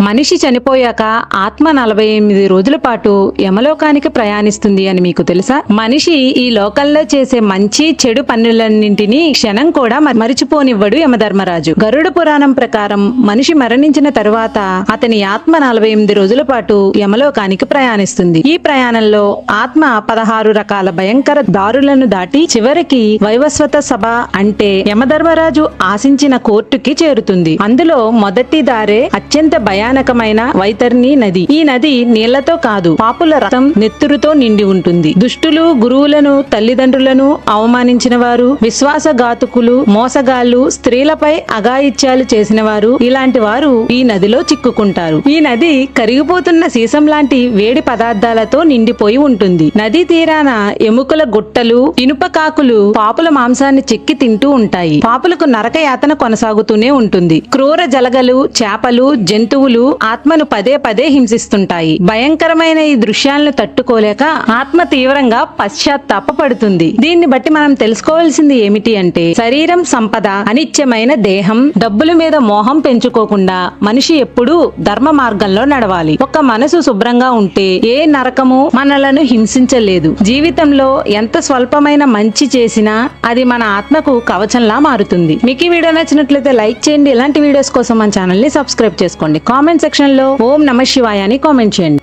మనిషి చనిపోయాక ఆత్మ నలభై ఎనిమిది రోజుల పాటు యమలోకానికి ప్రయాణిస్తుంది అని మీకు తెలుసా? మనిషి ఈ లోకంలో చేసే మంచి చెడు పనులన్నింటినీ క్షణం కూడా మరిచిపోనివ్వడు యమధర్మరాజు. గరుడ పురాణం ప్రకారం మనిషి మరణించిన తరువాత అతని ఆత్మ నలభై ఎనిమిది రోజుల పాటు యమలోకానికి ప్రయాణిస్తుంది. ఈ ప్రయాణంలో ఆత్మ పదహారు రకాల భయంకర దారులను దాటి చివరికి వైవస్వత సభ అంటే యమధర్మరాజు ఆశించిన కోర్టుకి చేరుతుంది. అందులో మొదటి దారే అత్యంత భయానకమైన వైతర్ని నది. ఈ నది నీళ్ళతో కాదు పాపుల రక్తం నెత్తురుతో నిండి ఉంటుంది. దుష్టులు గురువులను తల్లిదండ్రులను అవమానించిన వారు విశ్వాసఘాతుకులు మోసగాళ్ళు స్త్రీలపై అగాయిత్యాలు చేసిన వారు ఇలాంటి వారు ఈ నదిలో చిక్కుకుంటారు. ఈ నది కరిగిపోతున్న సీసం లాంటి వేడి పదార్థాలతో నిండిపోయి ఉంటుంది. నది తీరాన ఎముకల గుట్టలు ఇనుప కాకులు పాపుల మాంసాన్ని చెక్కి తింటూ ఉంటాయి. పాపులకు నరక యాతన కొనసాగుతూనే ఉంటుంది. క్రూర జలగలు చేపలు జంతువులు ఆత్మను పదే పదే హింసిస్తుంటాయి. భయంకరమైన ఈ దృశ్యాలను తట్టుకోలేక ఆత్మ తీవ్రంగా పశ్చాత్తాపపడుతుంది. దీన్ని బట్టి మనం తెలుసుకోవాల్సింది ఏమిటి అంటే శరీరం సంపద అనిత్యమైన దేహం డబ్బుల మీద మోహం పెంచుకోకుండా మనిషి ఎప్పుడూ ధర్మ మార్గంలో నడవాలి. ఒక మనసు శుభ్రంగా ఉంటే ఏ నరకము మనలను హింసించలేదు. జీవితంలో ఎంత స్వల్పమైన మంచి చేసినా అది మన ఆత్మకు కవచంలా మారుతుంది. మీకు ఈ వీడియో నచ్చినట్లయితే లైక్ చేయండి. ఇలాంటి వీడియోస్ కోసం మన ఛానల్ని సబ్స్క్రైబ్ చేసుకోండి. కామెంట్ సెక్షన్లో ఓం నమ శివాయ అని కామెంట్ చేయండి.